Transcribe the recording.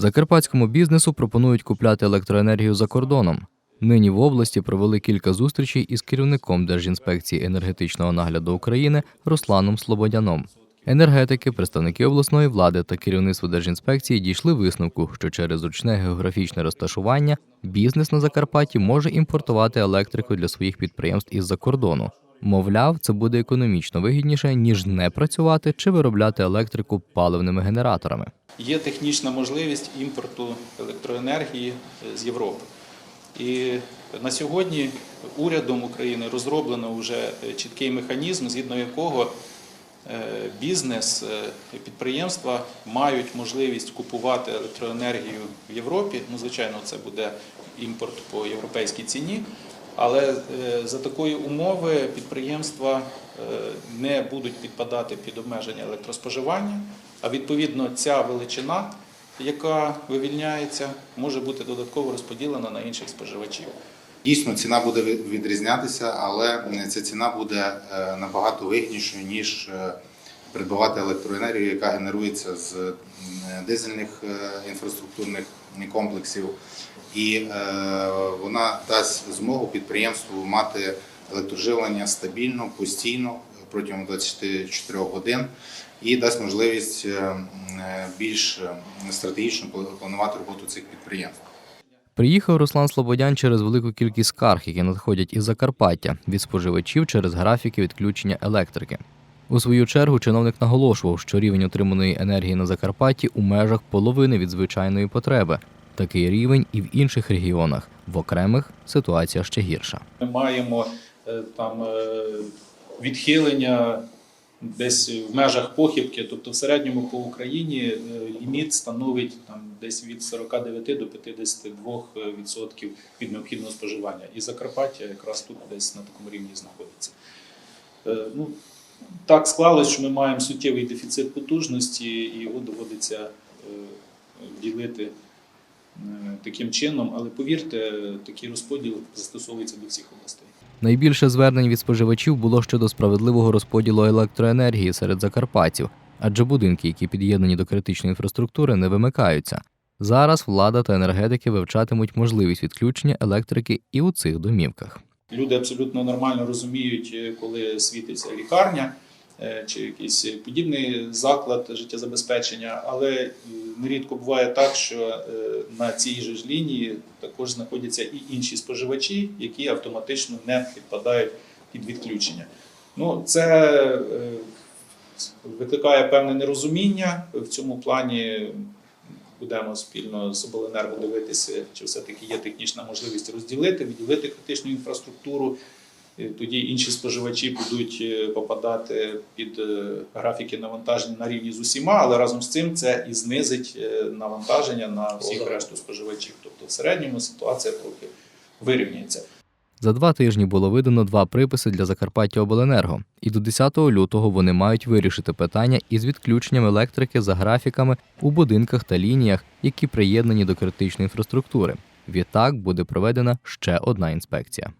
Закарпатському бізнесу пропонують купляти електроенергію за кордоном. Нині в області провели кілька зустрічей із керівником Держінспекції енергетичного нагляду України Русланом Слободяном. Енергетики, представники обласної влади та керівництво Держінспекції дійшли висновку, що через зручне географічне розташування бізнес на Закарпатті може імпортувати електрику для своїх підприємств із-за кордону. Мовляв, це буде економічно вигідніше, ніж не працювати чи виробляти електрику паливними генераторами. Є технічна можливість імпорту електроенергії е, з Європи. І на сьогодні урядом України розроблено вже е, чіткий механізм, згідно якого е, бізнес, підприємства мають можливість купувати електроенергію в Європі. Ну, звичайно, це буде імпорт по європейській ціні. Але е, за такої умови підприємства е, не будуть підпадати під обмеження електроспоживання, а відповідно ця величина, яка вивільняється, може бути додатково розподілена на інших споживачів. Дійсно, ціна буде відрізнятися, але ця ціна буде е, набагато вигіднішою, ніж е, придбавати електроенергію, яка генерується з дизельних е, інфраструктурних комплексів, і е, вона дасть змогу підприємству мати електроживлення стабільно, постійно протягом 24 годин і дасть можливість е, е, більш е, стратегічно планувати роботу цих підприємств. Приїхав Руслан Слободян через велику кількість скарг, які надходять із Закарпаття від споживачів через графіки відключення електрики. У свою чергу чиновник наголошував, що рівень отриманої енергії на Закарпатті у межах половини від звичайної потреби. Такий рівень і в інших регіонах. В окремих ситуація ще гірша. Ми маємо е, там е, відхилення десь в межах похибки, тобто в середньому по Україні е, ліміт становить там десь від 49 до 52 відсотків від необхідного споживання. І Закарпаття якраз тут десь на такому рівні знаходиться. Ну, так склалось, що ми маємо суттєвий дефіцит потужності, і його доводиться е, ділити е, таким чином. Але повірте, такий розподіл застосовується до всіх областей. Найбільше звернень від споживачів було щодо справедливого розподілу електроенергії серед закарпатців, адже будинки, які під'єднані до критичної інфраструктури, не вимикаються. Зараз влада та енергетики вивчатимуть можливість відключення електрики і у цих домівках. Люди абсолютно нормально розуміють, е, коли світиться лікарня е, чи якийсь подібний заклад життєзабезпечення, але е, нерідко буває так, що на цій же ж лінії також знаходяться і інші споживачі, які автоматично не підпадають під відключення. Ну, це викликає певне нерозуміння в цьому плані. Будемо спільно з обленерго дивитися, чи все-таки є технічна можливість розділити, відділити критичну інфраструктуру. Тоді інші споживачі будуть е, попадати під е, графіки навантаження на рівні з усіма, але разом з цим це і знизить е, навантаження на всіх решту споживачів. Тобто в середньому ситуація трохи вирівняється. За два тижні було видано два приписи для Закарпаття Обленерго, і до 10 лютого вони мають вирішити питання із відключенням електрики за графіками у будинках та лініях, які приєднані до критичної інфраструктури. Відтак буде проведена ще одна інспекція.